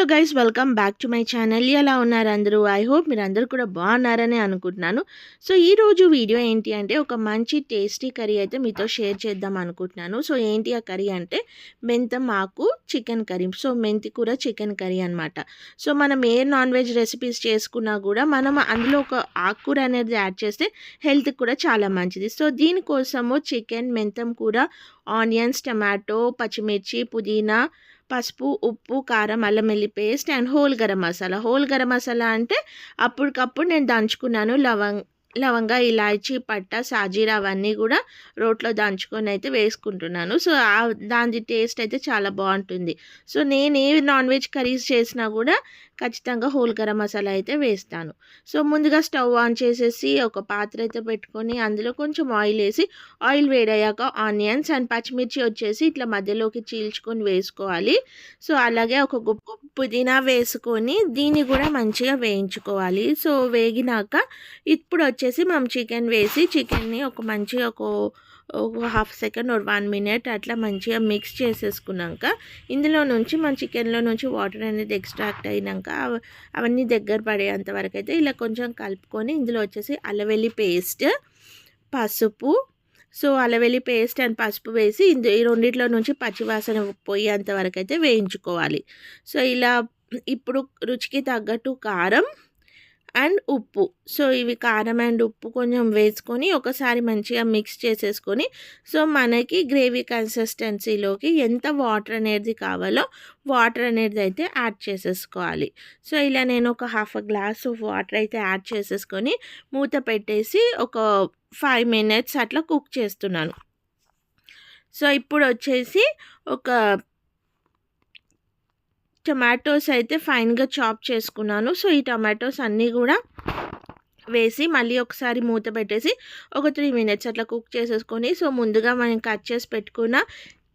Hello guys welcome back to my channel. ఎలా ఉన్నారు అందరూ? ఐ హోప్ మీరు అందరూ కూడా బాగున్నారని అనుకుంటున్నాను. సో ఈరోజు వీడియో ఏంటి అంటే ఒక మంచి టేస్టీ కర్రీ అయితే మీతో షేర్ చేద్దాం అనుకుంటున్నాను. సో ఏంటి ఆ కర్రీ అంటే మెంతం ఆకు చికెన్ కర్రీ. సో మెంతి కూర చికెన్ కర్రీ అనమాట సో మనం ఏ నాన్ వెజ్ రెసిపీస్ చేసుకున్నా కూడా మనం అందులో ఒక ఆకుకూర అనేది యాడ్ చేస్తే హెల్త్కి కూడా చాలా మంచిది. సో దీనికోసము చికెన్ మెంతం కూర ఆనియన్స్ టమాటో పచ్చిమిర్చి పుదీనా పసుపు ఉప్పు కారం అల్లం వెల్లి paste and whole garam masala. Whole garam masala అంటే అప్పటికప్పుడు నేను దంచుకున్నాను లవంగ్ లవంగా ఇలాచీ పట్ట సాజీర అవన్నీ కూడా రోట్లో దంచుకొని అయితే వేసుకుంటున్నాను. సో దాని టేస్ట్ అయితే చాలా బాగుంటుంది. సో నేను ఏ నాన్ వెజ్ కర్రీస్ చేసినా కూడా ఖచ్చితంగా హోల్ గరం మసాలా అయితే వేస్తాను. సో ముందుగా స్టవ్ ఆన్ చేసేసి ఒక పాత్ర అయితే పెట్టుకొని అందులో కొంచెం ఆయిల్ వేసి ఆయిల్ వేడయ్యాక ఆనియన్స్ అండ్ పచ్చిమిర్చి వచ్చేసి ఇట్లా మధ్యలోకి చీల్చుకొని వేసుకోవాలి. సో అలాగే ఒక గుప్పు పుదీనా వేసుకొని దీన్ని కూడా మంచిగా వేయించుకోవాలి. సో వేగినాక ఇప్పుడు వచ్చేసి మనం చికెన్ వేసి చికెన్ని ఒక మంచిగా ఒక ఒక హాఫ్ సెకండ్ ఒక వన్ మినిట్ అట్లా మంచిగా మిక్స్ చేసేసుకున్నాక ఇందులో నుంచి మన చికెన్లో నుంచి వాటర్ అనేది ఎక్స్ట్రాక్ట్ అయినాక అవన్నీ దగ్గర పడేంత వరకు అయితే ఇలా కొంచెం కలుపుకొని ఇందులో వచ్చేసి అలవెల్లి పేస్ట్ పసుపు. సో అలవెల్లి పేస్ట్ అండ్ పసుపు వేసి ఇందు ఈ రెండిట్లో నుంచి పచ్చివాసన పోయేంత వరకు అయితే వేయించుకోవాలి. సో ఇలా ఇప్పుడు రుచికి తగ్గట్టు కారం అండ్ ఉప్పు. సో ఇవి కారం అండ్ ఉప్పు కొంచెం వేసుకొని ఒకసారి మంచిగా మిక్స్ చేసేసుకొని సో మనకి గ్రేవీ కన్సిస్టెన్సీలోకి ఎంత వాటర్ అనేది కావాలో వాటర్ అనేది అయితే యాడ్ చేసేసుకోవాలి. సో ఇలా నేను ఒక హాఫ్ గ్లాస్ ఆఫ్ వాటర్ అయితే యాడ్ చేసేసుకొని మూత పెట్టేసి ఒక ఫైవ్ మినిట్స్ అట్లా కుక్ చేస్తున్నాను. సో ఇప్పుడు వచ్చేసి ఒక టొమాటోస్ అయితే ఫైన్గా చాప్ చేసుకున్నాను. సో ఈ టొమాటోస్ అన్నీ కూడా వేసి మళ్ళీ ఒకసారి మూత పెట్టేసి ఒక త్రీ మినిట్స్ అట్లా కుక్ చేసేసుకొని సో ముందుగా మనం కట్ చేసి పెట్టుకున్న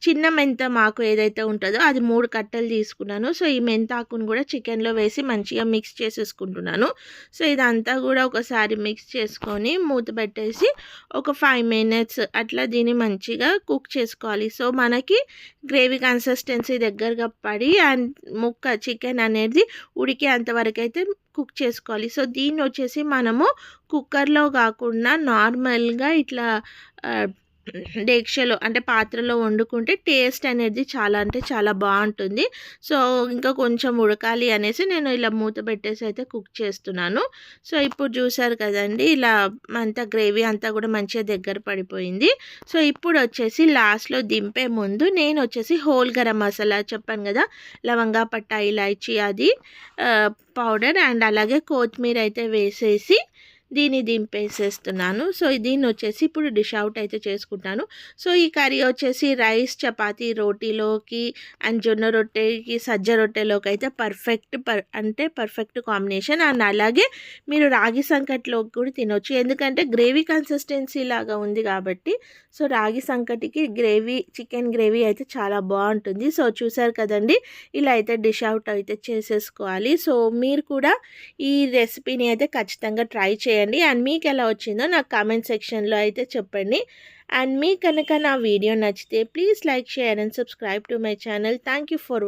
చిన్న మెంత మాకు ఏదైతే ఉంటుందో అది మూడు కట్టలు తీసుకున్నాను. సో ఈ మెంతాకును కూడా చికెన్లో వేసి మంచిగా మిక్స్ చేసేసుకుంటున్నాను. సో ఇదంతా కూడా ఒకసారి మిక్స్ చేసుకొని మూత పెట్టేసి ఒక ఫైవ్ మినిట్స్ అట్లా దీన్ని మంచిగా కుక్ చేసుకోవాలి. సో మనకి గ్రేవీ కన్సిస్టెన్సీ దగ్గరగా పడి అండ్ ముక్క చికెన్ అనేది ఉడికే అంతవరకు అయితే కుక్ చేసుకోవాలి. సో దీన్ని వచ్చేసి మనము కుక్కర్లో కాకుండా నార్మల్గా ఇట్లా డేక్షలో అంటే పాత్రలో వండుకుంటే టేస్ట్ అనేది చాలా అంటే చాలా బాగుంటుంది. సో ఇంకా కొంచెం ఉడకాలి అనేసి నేను ఇలా మూత పెట్టేసి అయితే కుక్ చేస్తున్నాను. సో ఇప్పుడు చూసారు కదండి ఇలా అంతా గ్రేవీ అంతా కూడా మంచిగా దగ్గర పడిపోయింది. సో ఇప్పుడు వచ్చేసి లాస్ట్లో దింపే ముందు నేను వచ్చేసి హోల్ గరం మసాలా చెప్పాను కదా లవంగా పట్టా ఇలాచి అది పౌడర్ అండ్ అలాగే కొత్తిమీర అయితే వేసేసి దీన్ని దింపేసేస్తున్నాను. సో దీన్ని వచ్చేసి ఇప్పుడు డిష్ అవుట్ అయితే చేసుకుంటాను. సో ఈ కర్రీ వచ్చేసి రైస్ చపాతీ రోటీలోకి అండ్ జొన్న రొట్టెకి సజ్జ రొట్టెలోకి అయితే పర్ఫెక్ట్ పర్ అంటే పర్ఫెక్ట్ కాంబినేషన్. అండ్ అలాగే మీరు రాగి సంకట్లోకి కూడా తినొచ్చు. ఎందుకంటే గ్రేవీ కన్సిస్టెన్సీ లాగా ఉంది కాబట్టి సో రాగి సంకటికి గ్రేవీ చికెన్ గ్రేవీ అయితే చాలా బాగుంటుంది. సో చూసారు కదండి ఇలా అయితే డిష్ అవుట్ అయితే చేసేసుకోవాలి. సో మీరు కూడా ఈ రెసిపీని అయితే ఖచ్చితంగా ట్రై చేయండి. అండ్ మీకు ఎలా వచ్చిందో నాకు కామెంట్ సెక్షన్లో అయితే చెప్పండి. అండ్ మీకు కనుక నా వీడియో నచ్చితే please like share and subscribe to my channel. Thank you for